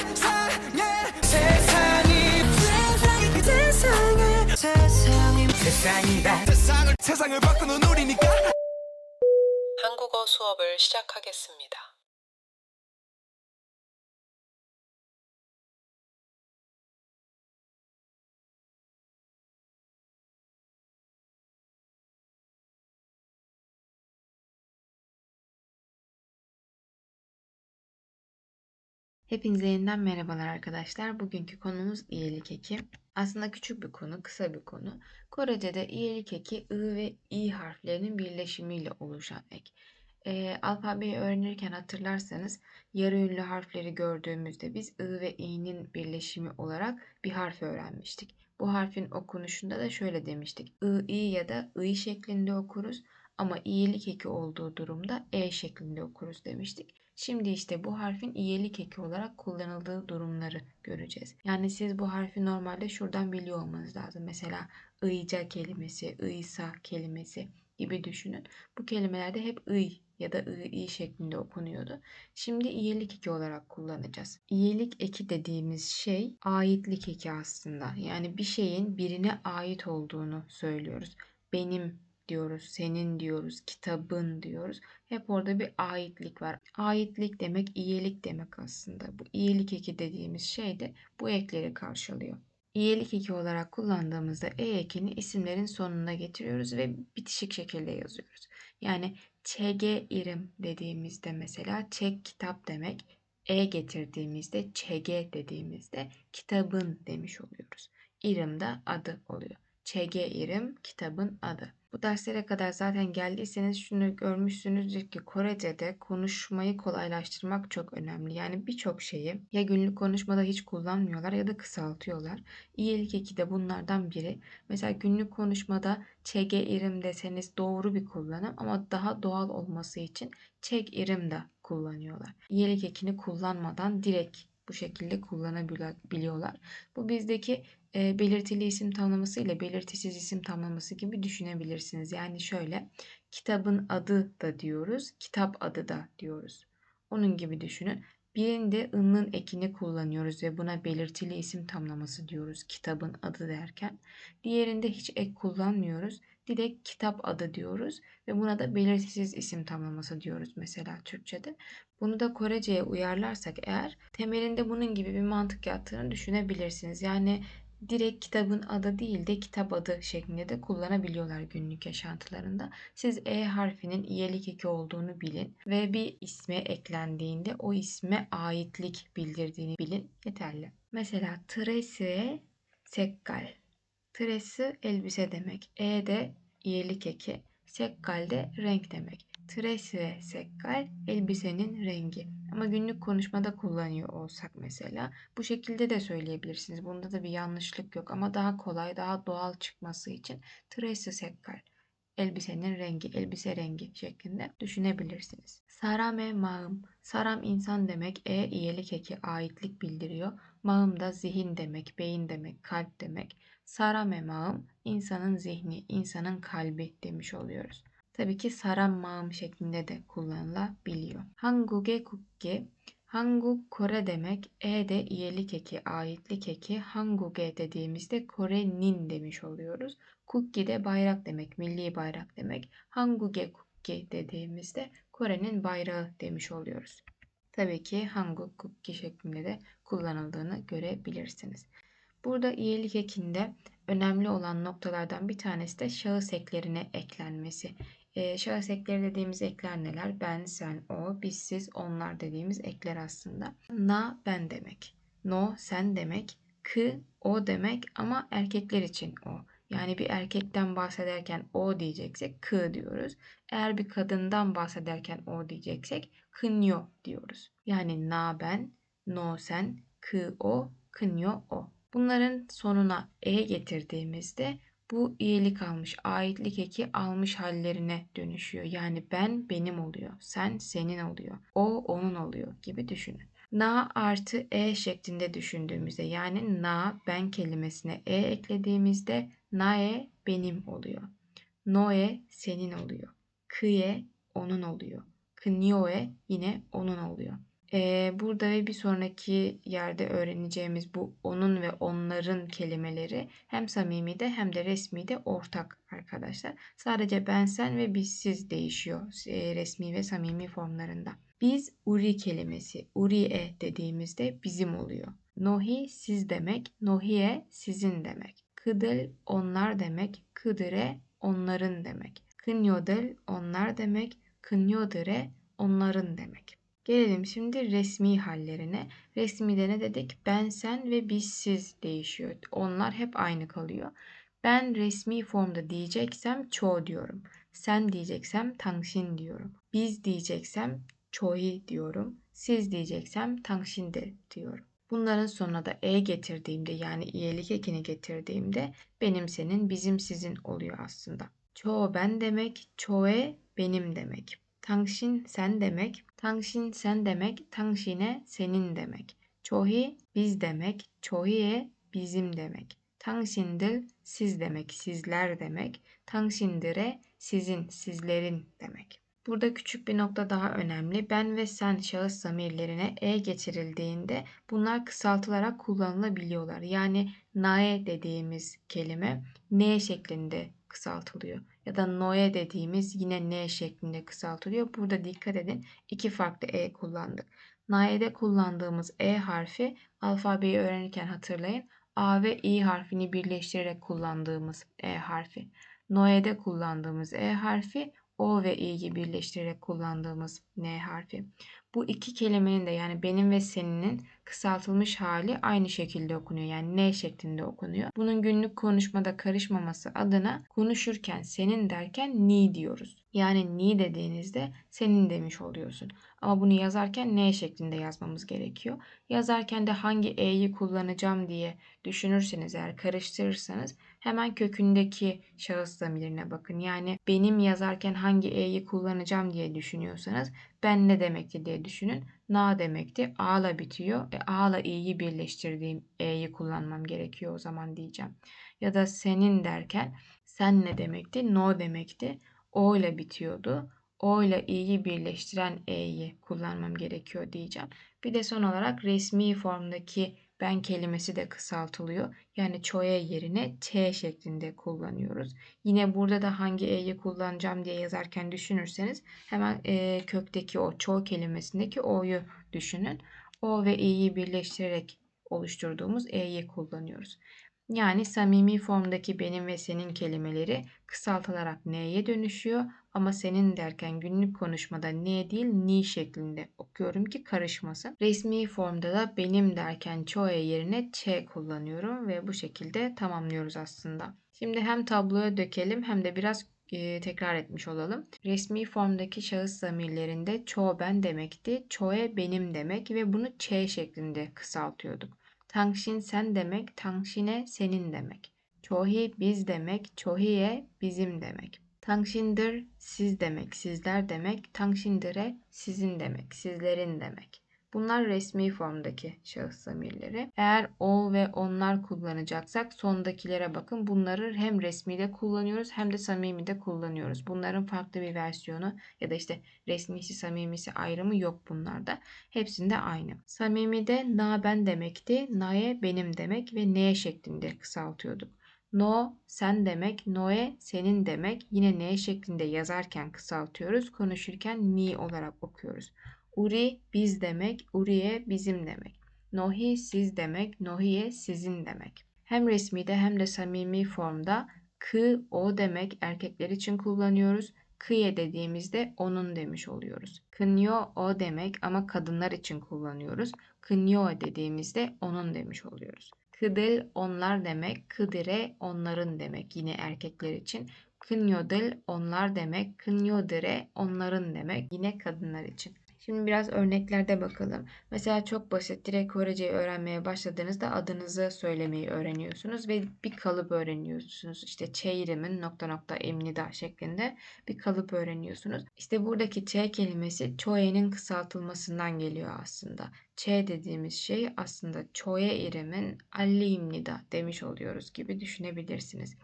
세상에 세상이 세상이 세상에 세상이 세상이다 세상을 세상을 바꾸는 우리니까 한국어 수업을 시작하겠습니다. Hepinize yeniden merhabalar arkadaşlar. Bugünkü konumuz iyilik eki. Aslında küçük bir konu, kısa bir konu. Korece'de iyilik eki I ve İ harflerinin birleşimiyle oluşan ek. Ee, alfabeyi öğrenirken hatırlarsanız yarı ünlü harfleri gördüğümüzde biz I ve İ'nin birleşimi olarak bir harf öğrenmiştik. Bu harfin okunuşunda da şöyle demiştik. I, İ ya da I şeklinde okuruz ama iyilik eki olduğu durumda E şeklinde okuruz demiştik. Şimdi işte bu harfin iyelik eki olarak kullanıldığı durumları göreceğiz. Yani siz bu harfi normalde şuradan biliyor olmanız lazım. Mesela ıyca kelimesi, ıysa kelimesi gibi düşünün. Bu kelimelerde hep ıy ya da ı şeklinde okunuyordu. Şimdi iyelik eki olarak kullanacağız. İyelik eki dediğimiz şey aitlik eki aslında. Yani bir şeyin birine ait olduğunu söylüyoruz. Benim diyoruz, senin diyoruz, kitabın diyoruz. Hep orada bir aitlik var. Aitlik demek iyilik demek aslında. Bu iyilik eki dediğimiz şey de bu ekleri karşılıyor. İyilik eki olarak kullandığımızda e ekini isimlerin sonuna getiriyoruz ve bitişik şekilde yazıyoruz. Yani çg irim dediğimizde mesela çek kitap demek. E getirdiğimizde çg dediğimizde kitabın demiş oluyoruz. İrim de adı oluyor. ÇG İrim kitabın adı. Bu derslere kadar zaten geldiyseniz şunu görmüşsünüzdür ki Korece'de konuşmayı kolaylaştırmak çok önemli. Yani birçok şeyi ya günlük konuşmada hiç kullanmıyorlar ya da kısaltıyorlar. İyilik eki de bunlardan biri. Mesela günlük konuşmada ÇG İrim deseniz doğru bir kullanım ama daha doğal olması için çek İrim de kullanıyorlar. İyilik ekini kullanmadan direkt bu şekilde kullanabiliyorlar. Bu bizdeki e, belirtili isim tamlaması ile belirtisiz isim tamlaması gibi düşünebilirsiniz. Yani şöyle kitabın adı da diyoruz, kitap adı da diyoruz. Onun gibi düşünün. Birinde ı'nın ekini kullanıyoruz ve buna belirtili isim tamlaması diyoruz kitabın adı derken. Diğerinde hiç ek kullanmıyoruz. Direkt kitap adı diyoruz ve buna da belirtisiz isim tamlaması diyoruz mesela Türkçe'de. Bunu da Korece'ye uyarlarsak eğer temelinde bunun gibi bir mantık yattığını düşünebilirsiniz. Yani direkt kitabın adı değil de kitap adı şeklinde de kullanabiliyorlar günlük yaşantılarında. Siz E harfinin iyelik eki olduğunu bilin ve bir isme eklendiğinde o isme aitlik bildirdiğini bilin yeterli. Mesela trese sekkal. Tresi elbise demek. E de iyelik eki. Sekkal de renk demek. Tres ve sekkal elbisenin rengi. Ama günlük konuşmada kullanıyor olsak mesela bu şekilde de söyleyebilirsiniz. Bunda da bir yanlışlık yok ama daha kolay, daha doğal çıkması için tres sekkal elbisenin rengi, elbise rengi şeklinde düşünebilirsiniz. Sarame mağım. Saram insan demek. E iyelik eki aitlik bildiriyor. Mağım da zihin demek, beyin demek, kalp demek. Sarame mağım insanın zihni, insanın kalbi demiş oluyoruz. Tabii ki saram mağım şeklinde de kullanılabiliyor. Hanguge kukke Hanguk Kore demek. E de iyelik eki, aitlik eki. Hanguge dediğimizde Kore'nin demiş oluyoruz. Kukki de bayrak demek, milli bayrak demek. Hanguge Kukki dediğimizde Kore'nin bayrağı demiş oluyoruz. Tabii ki Hanguk Kukki şeklinde de kullanıldığını görebilirsiniz. Burada iyilik ekinde önemli olan noktalardan bir tanesi de şahıs eklerine eklenmesi. E, şahıs ekleri dediğimiz ekler neler? Ben, sen, o, biz, siz, onlar dediğimiz ekler aslında. Na ben demek. No sen demek. Kı o demek ama erkekler için o. Yani bir erkekten bahsederken o diyeceksek kı diyoruz. Eğer bir kadından bahsederken o diyeceksek kınyo diyoruz. Yani na ben, no sen, kı o, kınyo o. Bunların sonuna e getirdiğimizde bu iyilik almış, aitlik eki almış hallerine dönüşüyor. Yani ben benim oluyor, sen senin oluyor, o onun oluyor gibi düşünün. Na artı e şeklinde düşündüğümüzde yani na ben kelimesine e eklediğimizde nae benim oluyor. Noe senin oluyor. Kıye onun oluyor. Knyoe yine onun oluyor. Ee, burada ve bir sonraki yerde öğreneceğimiz bu onun ve onların kelimeleri hem samimi de hem de resmi de ortak arkadaşlar. Sadece ben, sen ve biz, siz değişiyor e, resmi ve samimi formlarında. Biz uri kelimesi, uriye dediğimizde bizim oluyor. Nohi siz demek, nohiye sizin demek. Kıdıl onlar demek, kıdıre onların demek. Kınyodıl onlar demek, kınyodire onların demek. Gelelim şimdi resmi hallerine. Resmide ne dedik? Ben, sen ve biz, siz değişiyor. Onlar hep aynı kalıyor. Ben resmi formda diyeceksem ço diyorum. Sen diyeceksem tangşin diyorum. Biz diyeceksem çohi diyorum. Siz diyeceksem tangşindir diyorum. Bunların sonuna da e getirdiğimde yani iyilik ekini getirdiğimde benim senin bizim sizin oluyor aslında. Çoğu ben demek, çoğe benim demek. Tangşin sen demek, tangşin sen demek, tangşine senin demek. Çohi biz demek, çohiye bizim demek. Tangşindir siz demek, sizler demek. Tangşindire sizin, sizlerin demek. Burada küçük bir nokta daha önemli. Ben ve sen şahıs zamirlerine e getirildiğinde bunlar kısaltılarak kullanılabiliyorlar. Yani nae dediğimiz kelime ne şeklinde kısaltılıyor. Ya da noe dediğimiz yine ne şeklinde kısaltılıyor. Burada dikkat edin iki farklı e kullandık. Nae'de kullandığımız e harfi alfabeyi öğrenirken hatırlayın. A ve i harfini birleştirerek kullandığımız e harfi. Noe'de kullandığımız e harfi o ve i'yi birleştirerek kullandığımız n harfi. Bu iki kelimenin de yani benim ve seninin kısaltılmış hali aynı şekilde okunuyor. Yani n şeklinde okunuyor. Bunun günlük konuşmada karışmaması adına konuşurken senin derken ni diyoruz. Yani ni dediğinizde senin demiş oluyorsun. Ama bunu yazarken n şeklinde yazmamız gerekiyor. Yazarken de hangi e'yi kullanacağım diye düşünürseniz eğer karıştırırsanız hemen kökündeki şahıs zamirine bakın. Yani benim yazarken hangi e'yi kullanacağım diye düşünüyorsanız ben ne demekti diye düşünün. Na demekti. A'la bitiyor. E, A'la i'yi birleştirdiğim e'yi kullanmam gerekiyor o zaman diyeceğim. Ya da senin derken sen ne demekti? No demekti. O ile bitiyordu. O ile i'yi birleştiren e'yi kullanmam gerekiyor diyeceğim. Bir de son olarak resmi formdaki ben kelimesi de kısaltılıyor. Yani çoya yerine ç şeklinde kullanıyoruz. Yine burada da hangi e'yi kullanacağım diye yazarken düşünürseniz hemen e, kökteki o ço kelimesindeki o'yu düşünün. O ve i'yi birleştirerek oluşturduğumuz e'yi kullanıyoruz. Yani samimi formdaki benim ve senin kelimeleri kısaltılarak n'ye dönüşüyor ama senin derken günlük konuşmada ne değil ni şeklinde okuyorum ki karışmasın. Resmi formda da benim derken çoğe yerine ç kullanıyorum ve bu şekilde tamamlıyoruz aslında. Şimdi hem tabloya dökelim hem de biraz e, tekrar etmiş olalım. Resmi formdaki şahıs zamirlerinde çoğu ben demekti, çoğe benim demek ve bunu ç şeklinde kısaltıyorduk. Tangşin sen demek, tangşine senin demek. Çohi biz demek, çohiye bizim demek. Tangşindir siz demek, sizler demek. Tangşindire sizin demek, sizlerin demek. Bunlar resmi formdaki şahıs zamirleri. Eğer o ve onlar kullanacaksak sondakilere bakın. Bunları hem resmide kullanıyoruz hem de samimide kullanıyoruz. Bunların farklı bir versiyonu ya da işte resmisi samimisi ayrımı yok bunlarda. Hepsinde aynı. Samimide na ben demekti. Na'ye benim demek ve ne şeklinde kısaltıyorduk. No sen demek, noe senin demek. Yine ne şeklinde yazarken kısaltıyoruz. Konuşurken ni olarak okuyoruz. Uri biz demek, uriye bizim demek. Nohi siz demek, nohiye sizin demek. Hem resmide hem de samimi formda kı o demek erkekler için kullanıyoruz. Kıye dediğimizde onun demiş oluyoruz. Kınyo o demek ama kadınlar için kullanıyoruz. Kınyo dediğimizde onun demiş oluyoruz. Kıdıl onlar demek, kıdire onların demek yine erkekler için. Kınyodıl onlar demek, kınyodire onların demek yine kadınlar için. Şimdi biraz örneklerde bakalım. Mesela çok basit direkt Korece'yi öğrenmeye başladığınızda adınızı söylemeyi öğreniyorsunuz ve bir kalıp öğreniyorsunuz. İşte çeyrimin nokta nokta emnida şeklinde bir kalıp öğreniyorsunuz. İşte buradaki ç kelimesi çoe'nin kısaltılmasından geliyor aslında. ç dediğimiz şey aslında çoye irimin alliyimnida demiş oluyoruz gibi düşünebilirsiniz.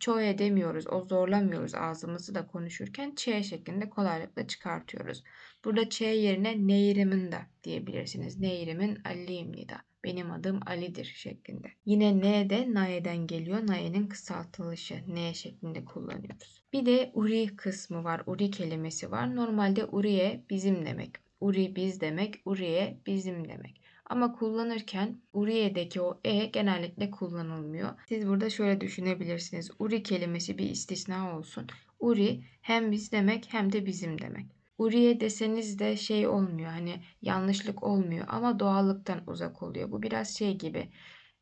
Çoye demiyoruz, o zorlamıyoruz ağzımızı da konuşurken ç şeklinde kolaylıkla çıkartıyoruz. Burada ç yerine neyrimin da diyebilirsiniz. Neyrimin alliyimnida. Benim adım Ali'dir şeklinde. Yine ne de naye'den geliyor. Naye'nin kısaltılışı ne şeklinde kullanıyoruz. Bir de uri kısmı var. Uri kelimesi var. Normalde uriye bizim demek. Uri biz demek. Uriye bizim demek. Ama kullanırken Uriye'deki o e genellikle kullanılmıyor. Siz burada şöyle düşünebilirsiniz. Uri kelimesi bir istisna olsun. Uri hem biz demek hem de bizim demek. Uriye deseniz de şey olmuyor hani yanlışlık olmuyor ama doğallıktan uzak oluyor. Bu biraz şey gibi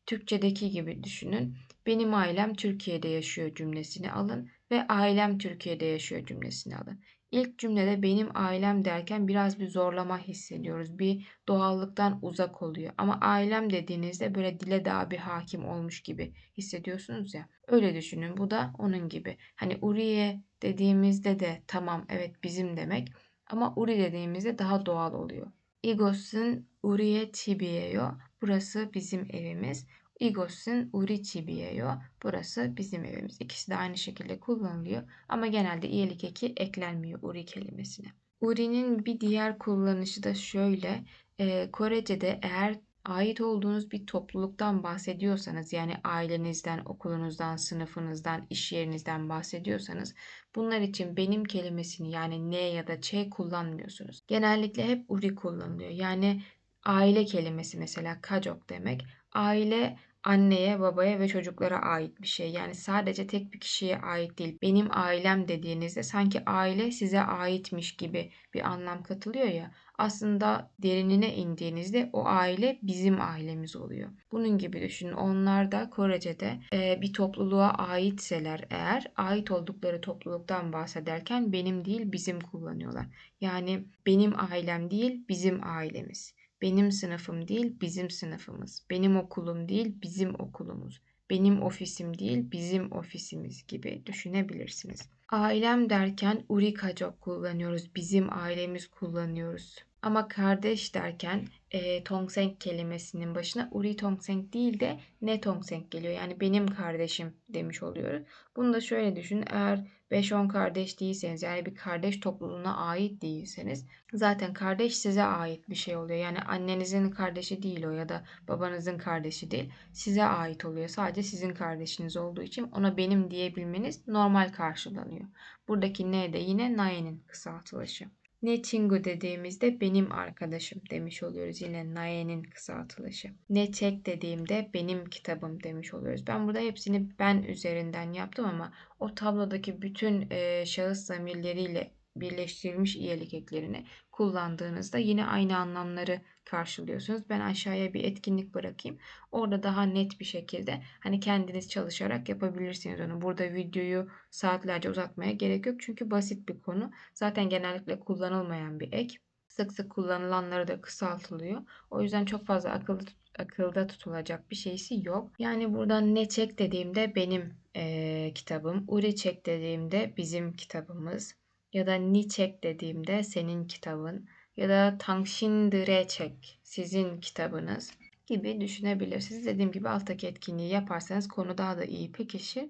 Türkçedeki gibi düşünün. Benim ailem Türkiye'de yaşıyor cümlesini alın ve ailem Türkiye'de yaşıyor cümlesini alın. İlk cümlede benim ailem derken biraz bir zorlama hissediyoruz. Bir doğallıktan uzak oluyor. Ama ailem dediğinizde böyle dile daha bir hakim olmuş gibi hissediyorsunuz ya. Öyle düşünün. Bu da onun gibi. Hani Uriye dediğimizde de tamam evet bizim demek. Ama Uri dediğimizde daha doğal oluyor. Igos'un Uriye Chibiyeyo. Burası bizim evimiz. Igos'un Uri Chibiyeyo. Burası bizim evimiz. İkisi de aynı şekilde kullanılıyor. Ama genelde iyilik eki eklenmiyor Uri kelimesine. Uri'nin bir diğer kullanışı da şöyle. e, Korece'de eğer ait olduğunuz bir topluluktan bahsediyorsanız yani ailenizden, okulunuzdan, sınıfınızdan, iş yerinizden bahsediyorsanız bunlar için benim kelimesini yani ne ya da ç kullanmıyorsunuz. Genellikle hep uri kullanılıyor. Yani aile kelimesi mesela kacok demek. Aile anneye, babaya ve çocuklara ait bir şey. Yani sadece tek bir kişiye ait değil. Benim ailem dediğinizde sanki aile size aitmiş gibi bir anlam katılıyor ya. Aslında derinine indiğinizde o aile bizim ailemiz oluyor. Bunun gibi düşünün. Onlar da Korece'de e, bir topluluğa aitseler eğer ait oldukları topluluktan bahsederken benim değil bizim kullanıyorlar. Yani benim ailem değil bizim ailemiz. Benim sınıfım değil, bizim sınıfımız. Benim okulum değil, bizim okulumuz. Benim ofisim değil, bizim ofisimiz gibi düşünebilirsiniz. Ailem derken urikacok kullanıyoruz. Bizim ailemiz kullanıyoruz. Ama kardeş derken e, tongsenk kelimesinin başına uri tongsenk değil de ne tongsenk geliyor. Yani benim kardeşim demiş oluyoruz. Bunu da şöyle düşünün. Eğer 5-10 kardeş değilseniz yani bir kardeş topluluğuna ait değilseniz zaten kardeş size ait bir şey oluyor. Yani annenizin kardeşi değil o ya da babanızın kardeşi değil. Size ait oluyor. Sadece sizin kardeşiniz olduğu için ona benim diyebilmeniz normal karşılanıyor. Buradaki ne de yine nae'nin kısaltılışı. Ne çingu dediğimizde benim arkadaşım demiş oluyoruz. Yine nae'nin kısaltılışı. Ne çek dediğimde benim kitabım demiş oluyoruz. Ben burada hepsini ben üzerinden yaptım ama o tablodaki bütün e, şahıs zamirleriyle birleştirilmiş iyilik eklerini kullandığınızda yine aynı anlamları karşılıyorsunuz. Ben aşağıya bir etkinlik bırakayım. Orada daha net bir şekilde hani kendiniz çalışarak yapabilirsiniz onu. Burada videoyu saatlerce uzatmaya gerek yok. Çünkü basit bir konu. Zaten genellikle kullanılmayan bir ek. Sık sık kullanılanları da kısaltılıyor. O yüzden çok fazla akılda, akılda tutulacak bir şeysi yok. Yani buradan ne çek dediğimde benim eee, kitabım. Uri çek dediğimde bizim kitabımız ya da Niçek dediğimde senin kitabın ya da Tangşindireçek sizin kitabınız gibi düşünebilirsiniz. Dediğim gibi alttaki etkinliği yaparsanız konu daha da iyi pekişir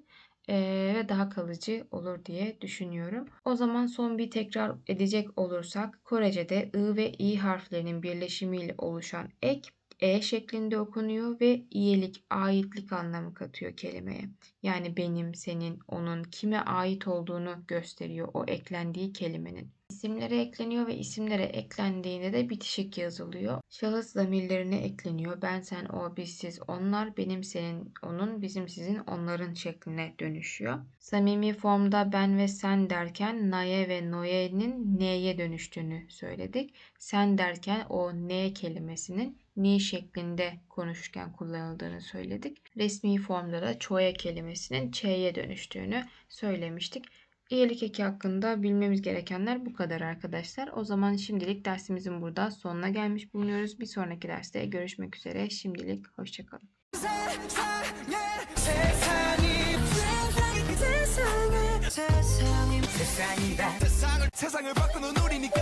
ve daha kalıcı olur diye düşünüyorum. O zaman son bir tekrar edecek olursak Korece'de ı ve i harflerinin birleşimiyle oluşan ek e şeklinde okunuyor ve iyilik, aitlik anlamı katıyor kelimeye. Yani benim, senin, onun kime ait olduğunu gösteriyor o eklendiği kelimenin. İsimlere ekleniyor ve isimlere eklendiğinde de bitişik yazılıyor. Şahıs zamirlerine ekleniyor. Ben, sen, o, biz, siz, onlar, benim, senin, onun, bizim, sizin, onların şekline dönüşüyor. Samimi formda ben ve sen derken naye ve noye'nin ne'ye dönüştüğünü söyledik. Sen derken o ne kelimesinin ni şeklinde konuşurken kullanıldığını söyledik. Resmi formda da çoye kelimesinin ç'ye dönüştüğünü söylemiştik. İyilik eki hakkında bilmemiz gerekenler bu kadar arkadaşlar. O zaman şimdilik dersimizin burada sonuna gelmiş bulunuyoruz. Bir sonraki derste görüşmek üzere. Şimdilik hoşçakalın. 세상에 세상이 세상이 그 세상에 세상이 세상이다 세상을 세상을 바꾸는 우리니까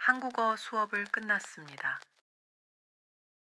한국어 수업을 끝났습니다.